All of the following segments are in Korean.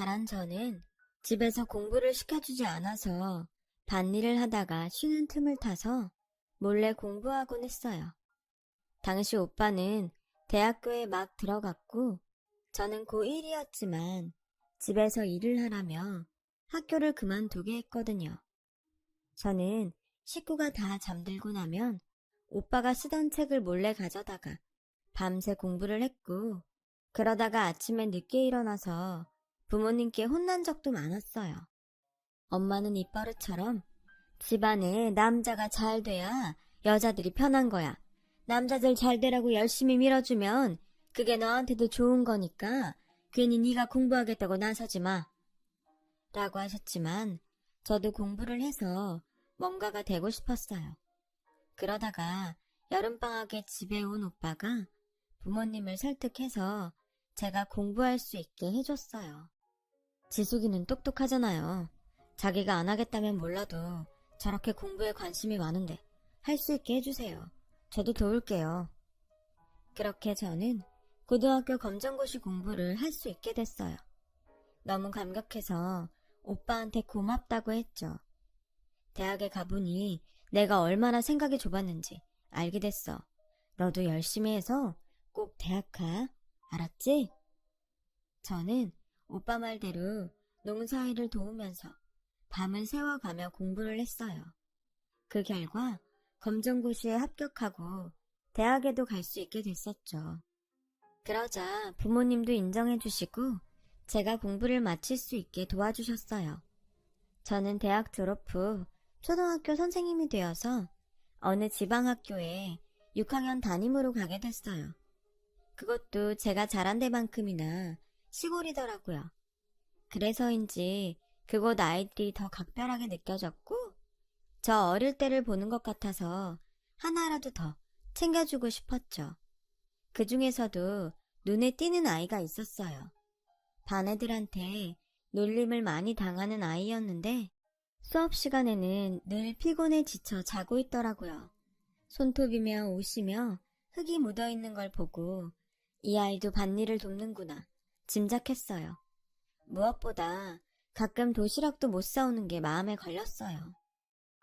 자란 저는 집에서 공부를 시켜주지 않아서 밭일을 하다가 쉬는 틈을 타서 몰래 공부하곤 했어요. 당시 오빠는 대학교에 막 들어갔고 저는 고1이었지만 집에서 일을 하라며 학교를 그만두게 했거든요. 저는 식구가 다 잠들고 나면 오빠가 쓰던 책을 몰래 가져다가 밤새 공부를 했고 그러다가 아침에 늦게 일어나서 부모님께 혼난 적도 많았어요. 엄마는 입버릇처럼 집안에 남자가 잘 돼야 여자들이 편한 거야. 남자들 잘 되라고 열심히 밀어주면 그게 너한테도 좋은 거니까 괜히 네가 공부하겠다고 나서지 마. 라고 하셨지만 저도 공부를 해서 뭔가가 되고 싶었어요. 그러다가 여름방학에 집에 온 오빠가 부모님을 설득해서 제가 공부할 수 있게 해줬어요. 지숙이는 똑똑하잖아요. 자기가 안 하겠다면 몰라도 저렇게 공부에 관심이 많은데 할 수 있게 해주세요. 저도 도울게요. 그렇게 저는 고등학교 검정고시 공부를 할 수 있게 됐어요. 너무 감격해서 오빠한테 고맙다고 했죠. 대학에 가보니 내가 얼마나 생각이 좁았는지 알게 됐어. 너도 열심히 해서 꼭 대학 가. 알았지? 저는 오빠 말대로 농사일을 도우면서 밤을 새워가며 공부를 했어요. 그 결과 검정고시에 합격하고 대학에도 갈 수 있게 됐었죠. 그러자 부모님도 인정해 주시고 제가 공부를 마칠 수 있게 도와주셨어요. 저는 대학 졸업 후 초등학교 선생님이 되어서 어느 지방학교에 6학년 담임으로 가게 됐어요. 그것도 제가 잘한 데만큼이나 시골이더라고요. 그래서인지 그곳 아이들이 더 각별하게 느껴졌고 저 어릴 때를 보는 것 같아서 하나라도 더 챙겨주고 싶었죠. 그 중에서도 눈에 띄는 아이가 있었어요. 반 애들한테 놀림을 많이 당하는 아이였는데 수업 시간에는 늘 피곤해 지쳐 자고 있더라고요. 손톱이며 옷이며 흙이 묻어 있는 걸 보고 이 아이도 밭일을 돕는구나 짐작했어요. 무엇보다 가끔 도시락도 못 싸오는 게 마음에 걸렸어요.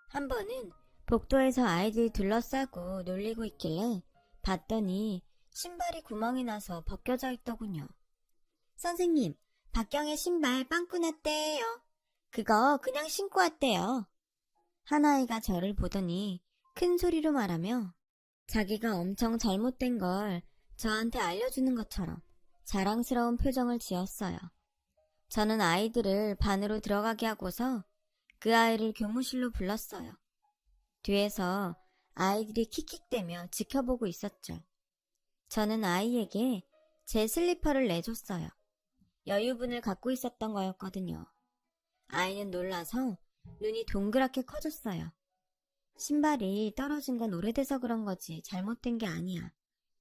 한 번은 복도에서 아이들이 둘러싸고 놀리고 있길래 봤더니 신발이 구멍이 나서 벗겨져 있더군요. 선생님, 박경의 신발 빵꾸 났대요. 그거 그냥 신고 왔대요. 하나이가 저를 보더니 큰 소리로 말하며 자기가 엄청 잘못된 걸 저한테 알려주는 것처럼 자랑스러운 표정을 지었어요. 저는 아이들을 반으로 들어가게 하고서 그 아이를 교무실로 불렀어요. 뒤에서 아이들이 킥킥대며 지켜보고 있었죠. 저는 아이에게 제 슬리퍼를 내줬어요. 여유분을 갖고 있었던 거였거든요. 아이는 놀라서 눈이 동그랗게 커졌어요. 신발이 떨어진 건 오래돼서 그런 거지 잘못된 게 아니야.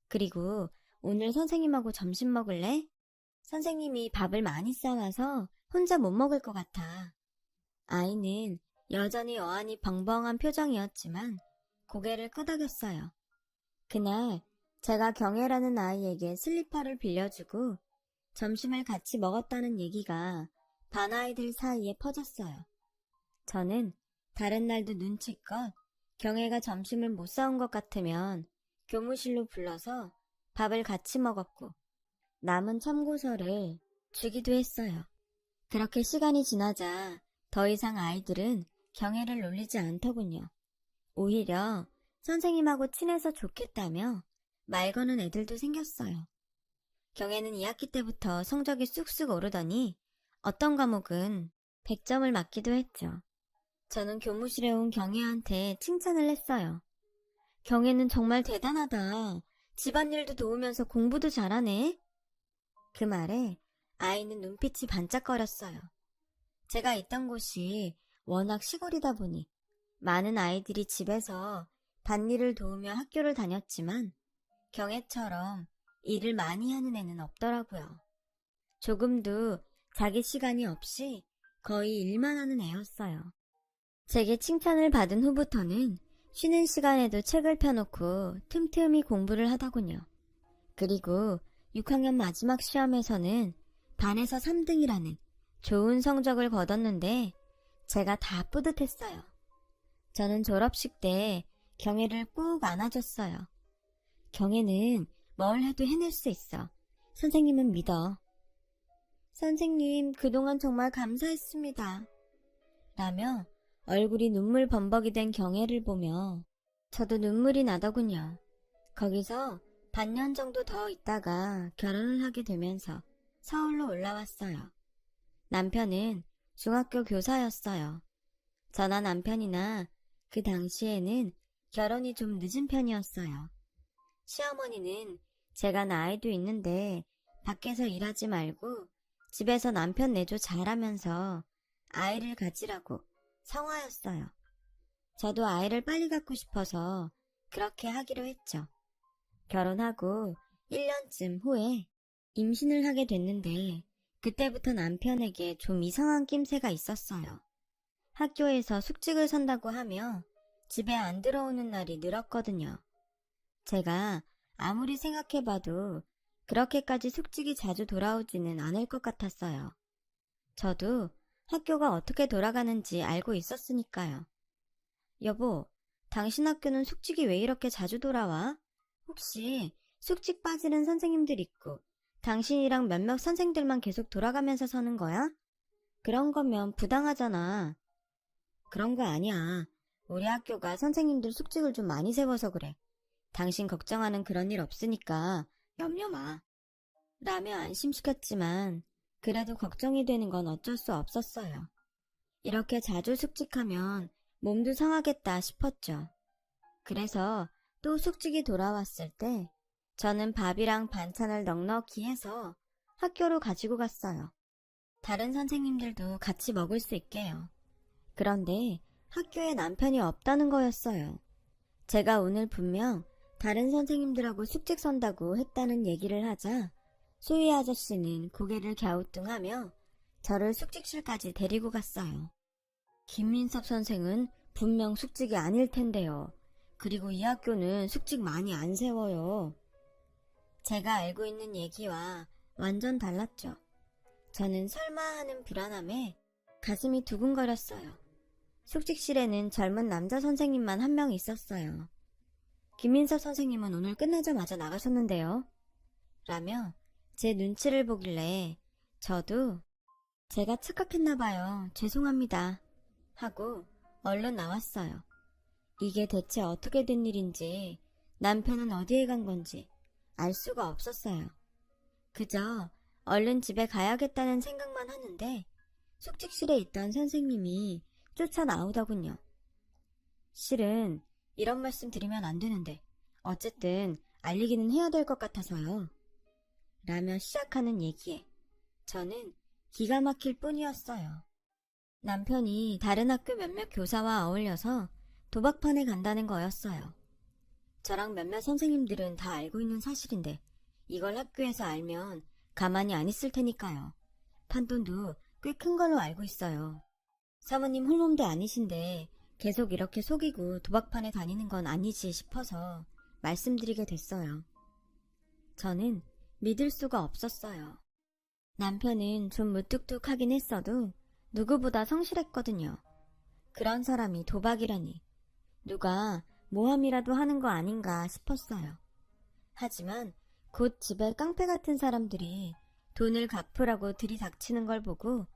그리고 오늘 선생님하고 점심 먹을래? 선생님이 밥을 많이 싸와서 혼자 못 먹을 것 같아. 아이는 여전히 어안이 벙벙한 표정이었지만 고개를 끄덕였어요. 그날 제가 경혜라는 아이에게 슬리퍼를 빌려주고 점심을 같이 먹었다는 얘기가 반 아이들 사이에 퍼졌어요. 저는 다른 날도 눈치껏 경혜가 점심을 못 사온 것 같으면 교무실로 불러서 밥을 같이 먹었고 남은 참고서를 주기도 했어요. 그렇게 시간이 지나자 더 이상 아이들은 경혜를 놀리지 않더군요. 오히려 선생님하고 친해서 좋겠다며 말 거는 애들도 생겼어요. 경혜는 2학기 때부터 성적이 쑥쑥 오르더니 어떤 과목은 100점을 맞기도 했죠. 저는 교무실에 온 경혜한테 칭찬을 했어요. 경혜는 정말 대단하다. 집안일도 도우면서 공부도 잘하네. 그 말에 아이는 눈빛이 반짝거렸어요. 제가 있던 곳이 워낙 시골이다 보니 많은 아이들이 집에서 밭일을 도우며 학교를 다녔지만 경혜처럼 일을 많이 하는 애는 없더라고요. 조금도 자기 시간이 없이 거의 일만 하는 애였어요. 제게 칭찬을 받은 후부터는 쉬는 시간에도 책을 펴놓고 틈틈이 공부를 하더군요. 그리고 6학년 마지막 시험에서는 반에서 3등이라는 좋은 성적을 거뒀는데 제가 다 뿌듯했어요. 저는 졸업식 때 경혜를 꼭 안아줬어요. 경혜는 뭘 해도 해낼 수 있어. 선생님은 믿어. 선생님, 그동안 정말 감사했습니다. 라며 얼굴이 눈물 범벅이 된 경혜를 보며 저도 눈물이 나더군요. 거기서 반년 정도 더 있다가 결혼을 하게 되면서 서울로 올라왔어요. 남편은 중학교 교사였어요. 저나 남편이나 그 당시에는 결혼이 좀 늦은 편이었어요. 시어머니는 제가 나이도 있는데 밖에서 일하지 말고 집에서 남편 내조 잘하면서 아이를 가지라고 성화였어요. 저도 아이를 빨리 갖고 싶어서 그렇게 하기로 했죠. 결혼하고 1년쯤 후에 임신을 하게 됐는데 그때부터 남편에게 좀 이상한 낌새가 있었어요. 학교에서 숙직을 선다고 하며 집에 안 들어오는 날이 늘었거든요. 제가 아무리 생각해봐도 그렇게까지 숙직이 자주 돌아오지는 않을 것 같았어요. 저도 학교가 어떻게 돌아가는지 알고 있었으니까요. 여보, 당신 학교는 숙직이 왜 이렇게 자주 돌아와? 혹시 숙직 빠지는 선생님들 있고 당신이랑 몇몇 선생들만 계속 돌아가면서 서는 거야? 그런 거면 부당하잖아. 그런 거 아니야. 우리 학교가 선생님들 숙직을 좀 많이 세워서 그래. 당신 걱정하는 그런 일 없으니까 염려 마. 라며 안심시켰지만 그래도 걱정이 되는 건 어쩔 수 없었어요. 이렇게 자주 숙직하면 몸도 상하겠다 싶었죠. 그래서 또 숙직이 돌아왔을 때 저는 밥이랑 반찬을 넉넉히 해서 학교로 가지고 갔어요. 다른 선생님들도 같이 먹을 수 있게요. 그런데 학교에 남편이 없다는 거였어요. 제가 오늘 분명 다른 선생님들하고 숙직 선다고 했다는 얘기를 하자 소희 아저씨는 고개를 갸우뚱하며 저를 숙직실까지 데리고 갔어요. 김민섭 선생은 분명 숙직이 아닐 텐데요. 그리고 이 학교는 숙직 많이 안 세워요. 제가 알고 있는 얘기와 완전 달랐죠. 저는 설마 하는 불안함에 가슴이 두근거렸어요. 숙직실에는 젊은 남자 선생님만 한 명 있었어요. 김민섭 선생님은 오늘 끝나자마자 나가셨는데요. 라며 제 눈치를 보길래 저도 제가 착각했나봐요. 죄송합니다. 하고 얼른 나왔어요. 이게 대체 어떻게 된 일인지 남편은 어디에 간 건지 알 수가 없었어요. 그저 얼른 집에 가야겠다는 생각만 하는데 숙직실에 있던 선생님이 쫓아 나오더군요. 실은 이런 말씀 드리면 안 되는데 어쨌든 알리기는 해야 될 것 같아서요. 라며 시작하는 얘기에 저는 기가 막힐 뿐이었어요. 남편이 다른 학교 몇몇 교사와 어울려서 도박판에 간다는 거였어요. 저랑 몇몇 선생님들은 다 알고 있는 사실인데 이걸 학교에서 알면 가만히 안 있을 테니까요. 판돈도 꽤 큰 걸로 알고 있어요. 사모님 홀몸도 아니신데 계속 이렇게 속이고 도박판에 다니는 건 아니지 싶어서 말씀드리게 됐어요. 저는 믿을 수가 없었어요. 남편은 좀 무뚝뚝하긴 했어도 누구보다 성실했거든요. 그런 사람이 도박이라니 누가 모함이라도 하는 거 아닌가 싶었어요. 하지만 곧 집에 깡패 같은 사람들이 돈을 갚으라고 들이닥치는 걸 보고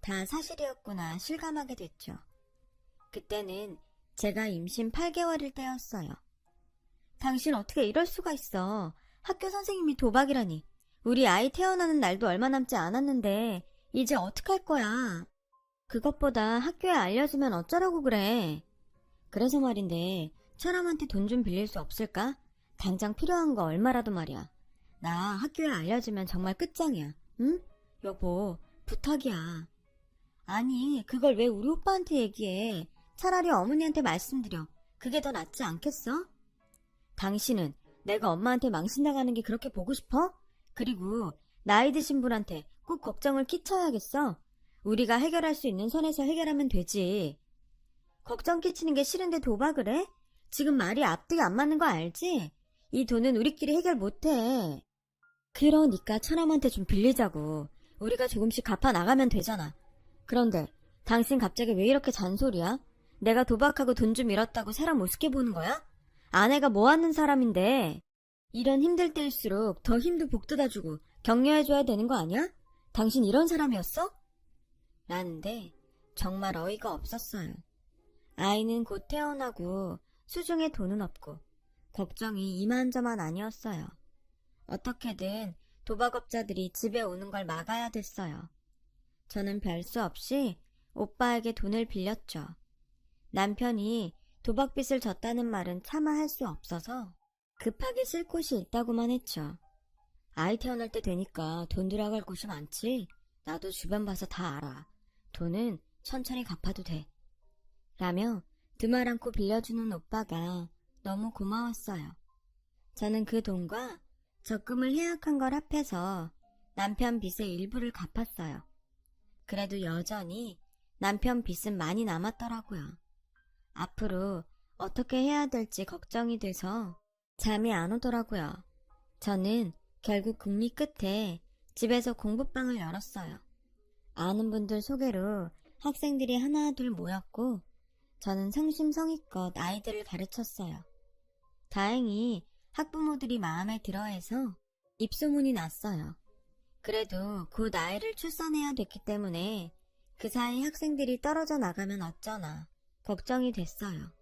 다 사실이었구나 실감하게 됐죠. 그때는 제가 임신 8개월일 때였어요. 당신 어떻게 이럴 수가 있어. 학교 선생님이 도박이라니. 우리 아이 태어나는 날도 얼마 남지 않았는데 이제 어떡할 거야. 그것보다 학교에 알려주면 어쩌라고 그래. 그래서 말인데 사람한테 돈 좀 빌릴 수 없을까? 당장 필요한 거 얼마라도 말이야. 나 학교에 알려주면 정말 끝장이야. 응? 여보, 부탁이야. 아니, 그걸 왜 우리 오빠한테 얘기해? 차라리 어머니한테 말씀드려. 그게 더 낫지 않겠어? 당신은 내가 엄마한테 망신나가는 게 그렇게 보고 싶어? 그리고 나이 드신 분한테 꼭 걱정을 끼쳐야겠어? 우리가 해결할 수 있는 선에서 해결하면 되지. 걱정 끼치는 게 싫은데 도박을 해? 지금 말이 앞뒤가 안 맞는 거 알지? 이 돈은 우리끼리 해결 못해. 그러니까 천함한테 좀 빌리자고. 우리가 조금씩 갚아 나가면 되잖아. 그런데 당신 갑자기 왜 이렇게 잔소리야? 내가 도박하고 돈 좀 잃었다고 사람 우습게 보는 거야? 아내가 뭐 하는 사람인데 이런 힘들 때일수록 더 힘도 복돋아주고 격려해줘야 되는 거 아니야? 당신 이런 사람이었어? 라는데 정말 어이가 없었어요. 아이는 곧 태어나고 수중에 돈은 없고 걱정이 이만저만 아니었어요. 어떻게든 도박업자들이 집에 오는 걸 막아야 됐어요. 저는 별 수 없이 오빠에게 돈을 빌렸죠. 남편이 도박빚을 졌다는 말은 차마 할 수 없어서 급하게 쓸 곳이 있다고만 했죠. 아이 태어날 때 되니까 돈 들어갈 곳이 많지. 나도 주변 봐서 다 알아. 돈은 천천히 갚아도 돼. 라며 두말 않고 빌려주는 오빠가 너무 고마웠어요. 저는 그 돈과 적금을 해약한 걸 합해서 남편 빚의 일부를 갚았어요. 그래도 여전히 남편 빚은 많이 남았더라고요. 앞으로 어떻게 해야 될지 걱정이 돼서 잠이 안 오더라고요. 저는 결국 국리 끝에 집에서 공부방을 열었어요. 아는 분들 소개로 학생들이 하나둘 모였고 저는 성심성의껏 아이들을 가르쳤어요. 다행히 학부모들이 마음에 들어해서 입소문이 났어요. 그래도 곧 아이를 출산해야 됐기 때문에 그 사이 학생들이 떨어져 나가면 어쩌나 걱정이 됐어요.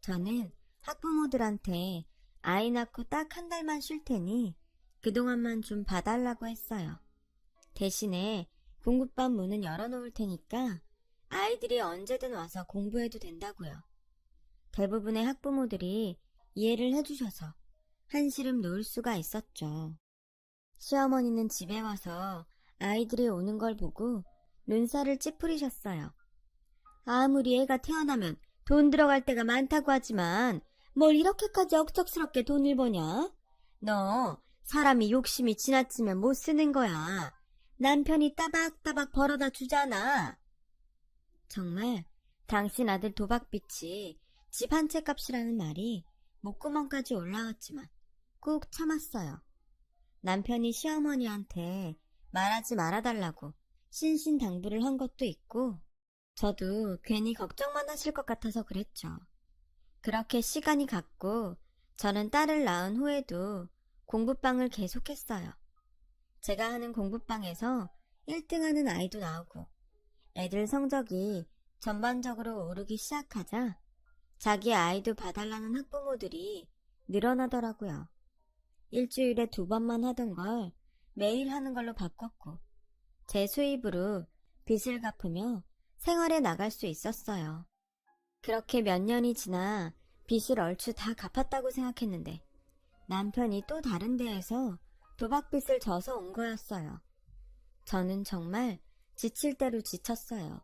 저는 학부모들한테 아이 낳고 딱 한 달만 쉴 테니 그동안만 좀 봐달라고 했어요. 대신에 공부반 문은 열어놓을 테니까 아이들이 언제든 와서 공부해도 된다고요. 대부분의 학부모들이 이해를 해주셔서 한시름 놓을 수가 있었죠. 시어머니는 집에 와서 아이들이 오는 걸 보고 눈살을 찌푸리셨어요. 아무리 애가 태어나면 돈 들어갈 때가 많다고 하지만 뭘 이렇게까지 억척스럽게 돈을 버냐? 너 사람이 욕심이 지나치면 못 쓰는 거야. 남편이 따박따박 벌어다 주잖아. 정말 당신 아들 도박빚이 집 한 채 값이라는 말이 목구멍까지 올라왔지만 꾹 참았어요. 남편이 시어머니한테 말하지 말아달라고 신신당부를 한 것도 있고 저도 괜히 걱정만 하실 것 같아서 그랬죠. 그렇게 시간이 갔고 저는 딸을 낳은 후에도 공부방을 계속했어요. 제가 하는 공부방에서 1등하는 아이도 나오고 애들 성적이 전반적으로 오르기 시작하자 자기 아이도 봐달라는 학부모들이 늘어나더라고요. 일주일에 두 번만 하던 걸 매일 하는 걸로 바꿨고 제 수입으로 빚을 갚으며 생활에 나갈 수 있었어요. 그렇게 몇 년이 지나 빚을 얼추 다 갚았다고 생각했는데 남편이 또 다른 데에서 도박빚을 져서 온 거였어요. 저는 정말 지칠 대로 지쳤어요.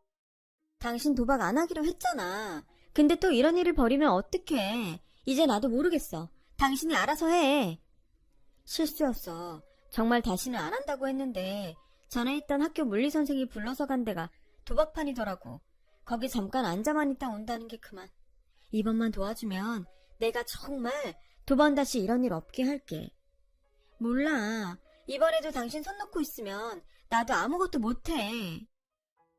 당신 도박 안 하기로 했잖아. 근데 또 이런 일을 벌이면 어떡해. 이제 나도 모르겠어. 당신이 알아서 해. 실수였어. 정말 다시는 안 한다고 했는데 전에 있던 학교 물리 선생이 불러서 간 데가 도박판이더라고. 거기 잠깐 앉아만 있다 온다는 게 그만. 이번만 도와주면 내가 정말 두 번 다시 이런 일 없게 할게. 몰라. 이번에도 당신 손 놓고 있으면 나도 아무것도 못해.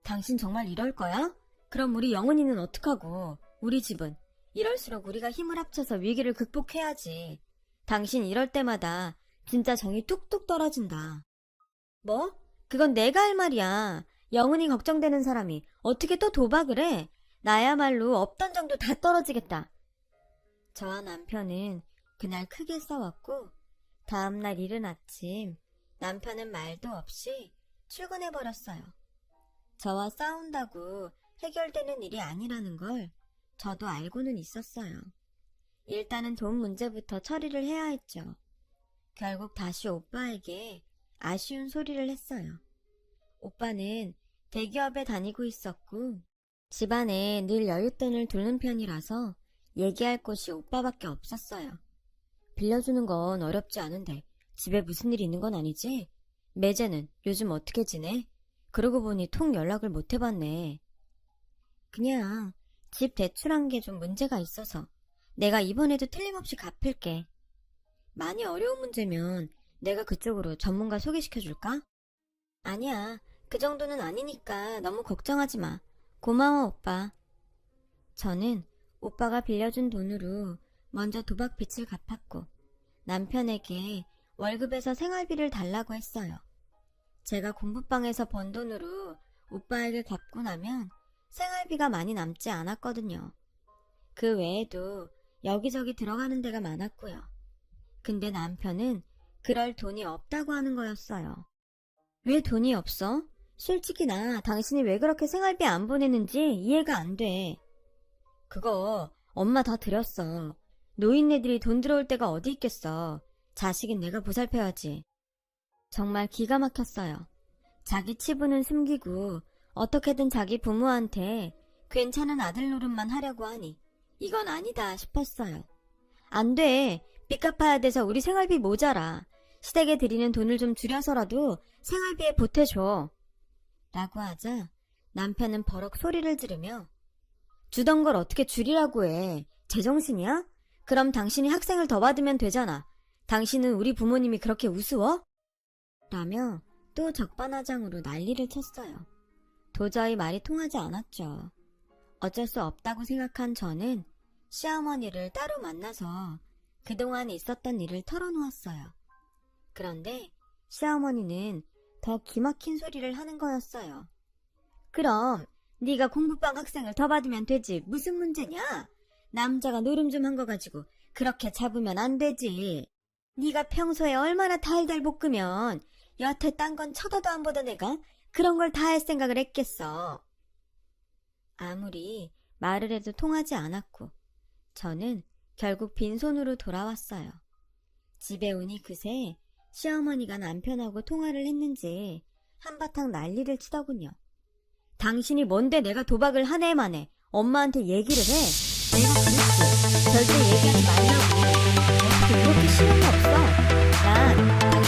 당신 정말 이럴 거야? 그럼 우리 영은이는 어떡하고? 우리 집은? 이럴수록 우리가 힘을 합쳐서 위기를 극복해야지. 당신 이럴 때마다 진짜 정이 뚝뚝 떨어진다. 뭐? 그건 내가 할 말이야. 영은이 걱정되는 사람이 어떻게 또 도박을 해? 나야말로 없던 정도 다 떨어지겠다. 저와 남편은 그날 크게 싸웠고 다음날 이른 아침 남편은 말도 없이 출근해버렸어요. 저와 싸운다고 해결되는 일이 아니라는 걸 저도 알고는 있었어요. 일단은 돈 문제부터 처리를 해야 했죠. 결국 다시 오빠에게 아쉬운 소리를 했어요. 오빠는 대기업에 다니고 있었고 집안에 늘 여윳돈을 두는 편이라서 얘기할 곳이 오빠밖에 없었어요. 빌려주는 건 어렵지 않은데 집에 무슨 일 있는 건 아니지? 매제는 요즘 어떻게 지내? 그러고 보니 통 연락을 못 해봤네. 그냥 집 대출한 게 좀 문제가 있어서 내가 이번에도 틀림없이 갚을게. 많이 어려운 문제면 내가 그쪽으로 전문가 소개시켜줄까? 아니야. 그 정도는 아니니까 너무 걱정하지 마. 고마워, 오빠. 저는 오빠가 빌려준 돈으로 먼저 도박 빚을 갚았고 남편에게 월급에서 생활비를 달라고 했어요. 제가 공부방에서 번 돈으로 오빠에게 갚고 나면 생활비가 많이 남지 않았거든요. 그 외에도 여기저기 들어가는 데가 많았고요. 근데 남편은 그럴 돈이 없다고 하는 거였어요. 왜 돈이 없어? 솔직히 나 당신이 왜 그렇게 생활비 안 보내는지 이해가 안 돼. 그거 엄마 다 드렸어. 노인네들이 돈 들어올 때가 어디 있겠어. 자식은 내가 보살펴야지. 정말 기가 막혔어요. 자기 치부는 숨기고 어떻게든 자기 부모한테 괜찮은 아들 노릇만 하려고 하니 이건 아니다 싶었어요. 안 돼. 빚 갚아야 돼서 우리 생활비 모자라. 시댁에 드리는 돈을 좀 줄여서라도 생활비에 보태줘. 라고 하자 남편은 버럭 소리를 지르며 주던 걸 어떻게 줄이라고 해. 제정신이야? 그럼 당신이 학생을 더 받으면 되잖아. 당신은 우리 부모님이 그렇게 우스워? 라며 또 적반하장으로 난리를 쳤어요. 도저히 말이 통하지 않았죠. 어쩔 수 없다고 생각한 저는 시어머니를 따로 만나서 그동안 있었던 일을 털어놓았어요. 그런데 시어머니는 더 기막힌 소리를 하는 거였어요. 그럼 네가 공부방 학생을 더 받으면 되지 무슨 문제냐? 남자가 노름 좀 한 거 가지고 그렇게 잡으면 안 되지. 네가 평소에 얼마나 달달 볶으면 여태 딴 건 쳐다도 안 보던 애가 그런 걸 다 할 생각을 했겠어. 아무리 말을 해도 통하지 않았고 저는 결국 빈손으로 돌아왔어요. 집에 오니 그새 시어머니가 남편하고 통화를 했는지 한바탕 난리를 치더군요. 당신이 뭔데 내가 도박을 한 해 만에 엄마한테 얘기를 해? 내가 그랬지. 절대 얘기하지 말라고. 어떻게 이렇게 시간이 없어? 난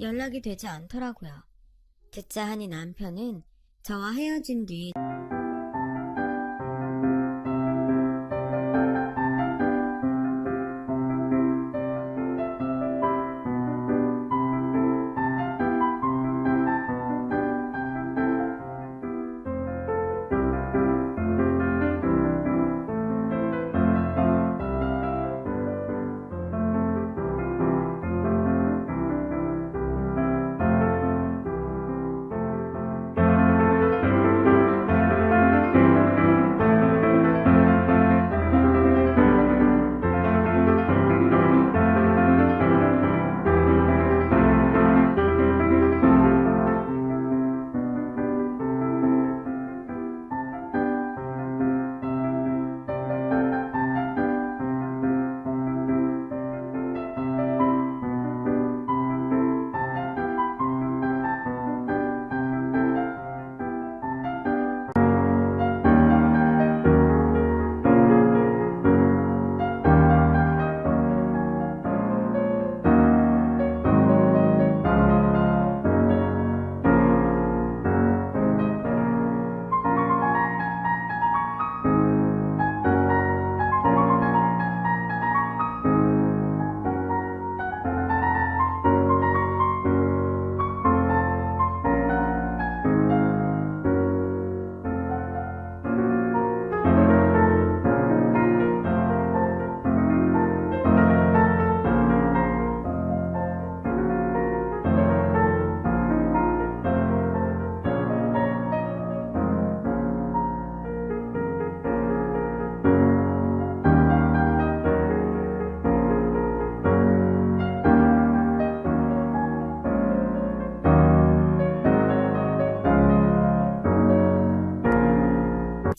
연락이 되지 않더라고요. 듣자 하니 남편은 저와 헤어진 뒤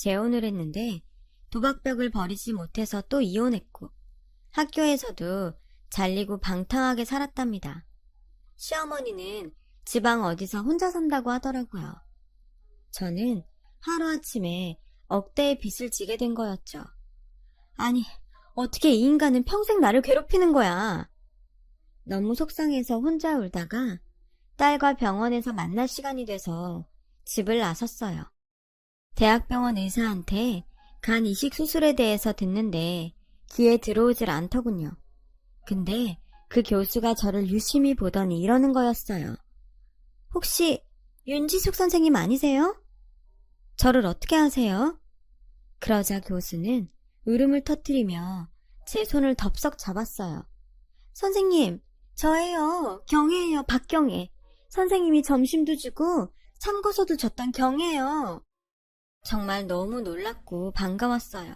재혼을 했는데 도박벽을 버리지 못해서 또 이혼했고 학교에서도 잘리고 방탕하게 살았답니다. 시어머니는 지방 어디서 혼자 산다고 하더라고요. 저는 하루아침에 억대의 빚을 지게 된 거였죠. 아니, 어떻게 이 인간은 평생 나를 괴롭히는 거야. 너무 속상해서 혼자 울다가 딸과 병원에서 만날 시간이 돼서 집을 나섰어요. 대학병원 의사한테 간 이식 수술에 대해서 듣는데 귀에 들어오질 않더군요. 근데 그 교수가 저를 유심히 보더니 이러는 거였어요. 혹시 윤지숙 선생님 아니세요? 저를 어떻게 아세요? 그러자 교수는 울음을 터뜨리며 제 손을 덥석 잡았어요. 선생님, 저예요. 경혜예요. 박경혜. 선생님이 점심도 주고 참고서도 줬던 경혜예요. 정말 너무 놀랐고 반가웠어요.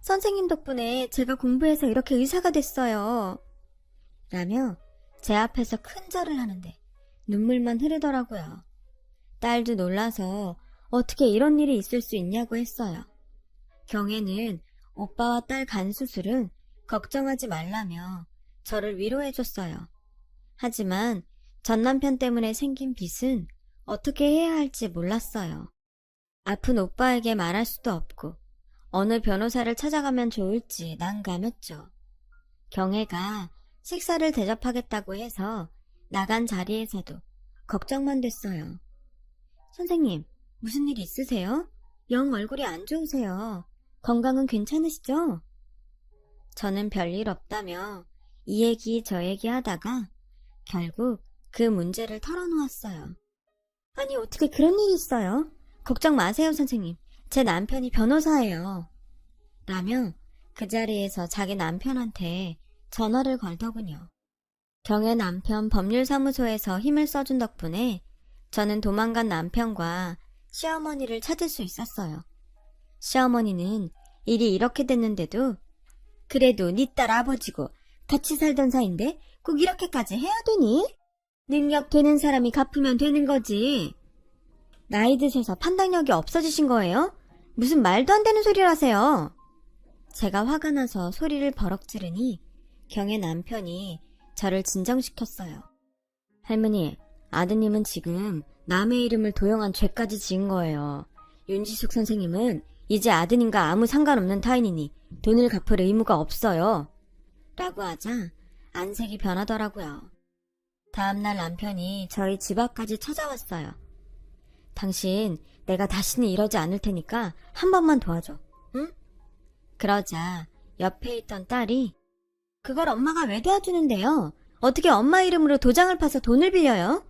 선생님 덕분에 제가 공부해서 이렇게 의사가 됐어요. 라며 제 앞에서 큰 절을 하는데 눈물만 흐르더라고요. 딸도 놀라서 어떻게 이런 일이 있을 수 있냐고 했어요. 경혜는 오빠와 딸 간 수술은 걱정하지 말라며 저를 위로해줬어요. 하지만 전 남편 때문에 생긴 빚은 어떻게 해야 할지 몰랐어요. 아픈 오빠에게 말할 수도 없고 어느 변호사를 찾아가면 좋을지 난감했죠. 경혜가 식사를 대접하겠다고 해서 나간 자리에서도 걱정만 됐어요. 선생님, 무슨 일 있으세요? 영 얼굴이 안 좋으세요. 건강은 괜찮으시죠? 저는 별일 없다며 이 얘기 저 얘기 하다가 결국 그 문제를 털어놓았어요. 아니, 어떻게 그런 일이 있어요? 걱정 마세요, 선생님. 제 남편이 변호사예요. 라며 그 자리에서 자기 남편한테 전화를 걸더군요. 경혜 남편 법률사무소에서 힘을 써준 덕분에 저는 도망간 남편과 시어머니를 찾을 수 있었어요. 시어머니는 일이 이렇게 됐는데도 그래도 네 딸 아버지고 같이 살던 사이인데 꼭 이렇게까지 해야 되니? 능력 되는 사람이 갚으면 되는 거지. 나이 드셔서 판단력이 없어지신 거예요? 무슨 말도 안 되는 소리를 하세요. 제가 화가 나서 소리를 버럭 지르니 경의 남편이 저를 진정시켰어요. 할머니, 아드님은 지금 남의 이름을 도용한 죄까지 지은 거예요. 윤지숙 선생님은 이제 아드님과 아무 상관없는 타인이니 돈을 갚을 의무가 없어요. 라고 하자 안색이 변하더라고요. 다음날 남편이 저희 집 앞까지 찾아왔어요. 당신, 내가 다시는 이러지 않을 테니까 한 번만 도와줘, 응? 그러자 옆에 있던 딸이 그걸 엄마가 왜 도와주는데요? 어떻게 엄마 이름으로 도장을 파서 돈을 빌려요?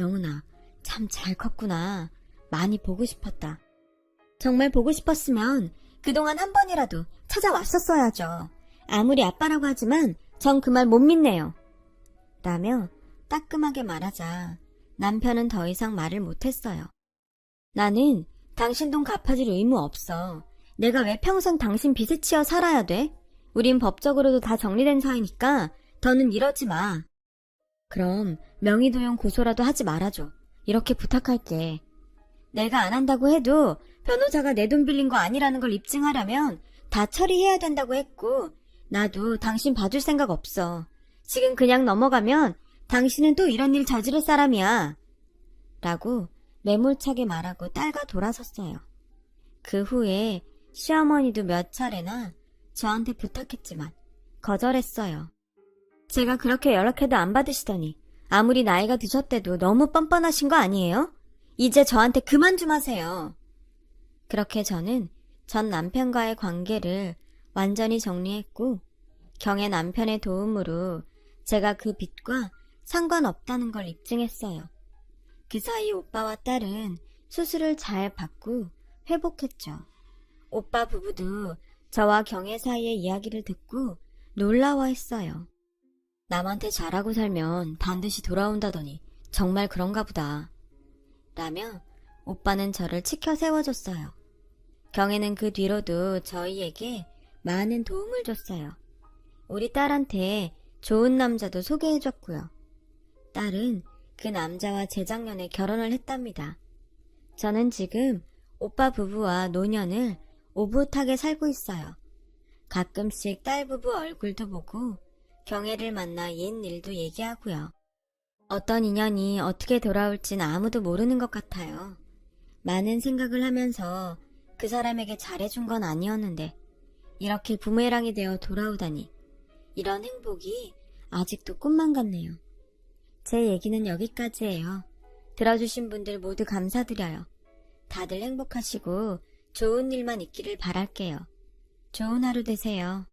영훈아, 참 잘 컸구나. 많이 보고 싶었다. 정말 보고 싶었으면 그동안 한 번이라도 찾아왔었어야죠. 아무리 아빠라고 하지만 전 그 말 못 믿네요. 라며 따끔하게 말하자 남편은 더 이상 말을 못했어요. 나는 당신 돈 갚아줄 의무 없어. 내가 왜 평생 당신 빚에 치여 살아야 돼? 우린 법적으로도 다 정리된 사이니까 더는 이러지 마. 그럼 명의도용 고소라도 하지 말아줘. 이렇게 부탁할게. 내가 안 한다고 해도 변호사가 내 돈 빌린 거 아니라는 걸 입증하려면 다 처리해야 된다고 했고 나도 당신 봐줄 생각 없어. 지금 그냥 넘어가면 당신은 또 이런 일 저지를 사람이야. 라고 매몰차게 말하고 딸과 돌아섰어요. 그 후에 시어머니도 몇 차례나 저한테 부탁했지만 거절했어요. 제가 그렇게 연락해도 안 받으시더니 아무리 나이가 드셨대도 너무 뻔뻔하신 거 아니에요? 이제 저한테 그만 좀 하세요. 그렇게 저는 전 남편과의 관계를 완전히 정리했고 경의 남편의 도움으로 제가 그 빚과 상관없다는 걸 입증했어요. 그 사이 오빠와 딸은 수술을 잘 받고 회복했죠. 오빠 부부도 저와 경의 사이의 이야기를 듣고 놀라워했어요. 남한테 잘하고 살면 반드시 돌아온다더니 정말 그런가 보다. 라며 오빠는 저를 치켜 세워줬어요. 경혜는 그 뒤로도 저희에게 많은 도움을 줬어요. 우리 딸한테 좋은 남자도 소개해줬고요. 딸은 그 남자와 재작년에 결혼을 했답니다. 저는 지금 오빠 부부와 노년을 오붓하게 살고 있어요. 가끔씩 딸 부부 얼굴도 보고 경혜를 만나 옛 일도 얘기하고요. 어떤 인연이 어떻게 돌아올진 아무도 모르는 것 같아요. 많은 생각을 하면서 그 사람에게 잘해준 건 아니었는데 이렇게 부메랑이 되어 돌아오다니 이런 행복이 아직도 꿈만 같네요. 제 얘기는 여기까지예요. 들어주신 분들 모두 감사드려요. 다들 행복하시고 좋은 일만 있기를 바랄게요. 좋은 하루 되세요.